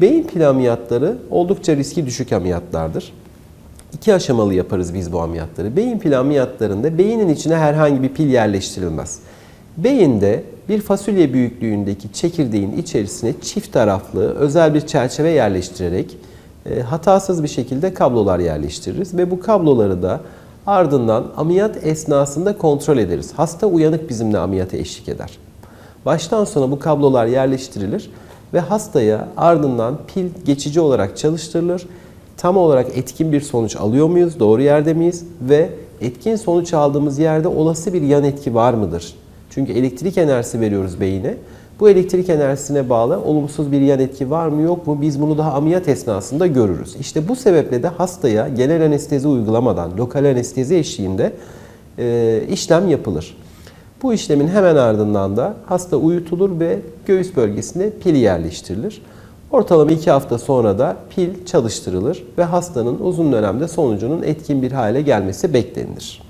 Beyin pili ameliyatları oldukça riski düşük ameliyatlardır. İki aşamalı yaparız biz bu ameliyatları. Beyin pili ameliyatlarında beynin içine herhangi bir pil yerleştirilmez. Beyinde bir fasulye büyüklüğündeki çekirdeğin içerisine çift taraflı özel bir çerçeve yerleştirerek e, hatasız bir şekilde kablolar yerleştiririz ve bu kabloları da ardından ameliyat esnasında kontrol ederiz. Hasta uyanık bizimle ameliyata eşlik eder. Baştan sona bu kablolar yerleştirilir ve hastaya ardından pil geçici olarak çalıştırılır. Tam olarak etkin bir sonuç alıyor muyuz, doğru yerde miyiz ve etkin sonuç aldığımız yerde olası bir yan etki var mıdır? Çünkü elektrik enerjisi veriyoruz beyine. Bu elektrik enerjisine bağlı olumsuz bir yan etki var mı yok mu biz bunu daha ameliyat esnasında görürüz. İşte bu sebeple de hastaya genel anestezi uygulamadan lokal anestezi eşliğinde e, işlem yapılır. Bu işlemin hemen ardından da hasta uyutulur ve göğüs bölgesine pil yerleştirilir. Ortalama 2 hafta sonra da pil çalıştırılır ve hastanın uzun dönemde sonucunun etkin bir hale gelmesi beklenilir.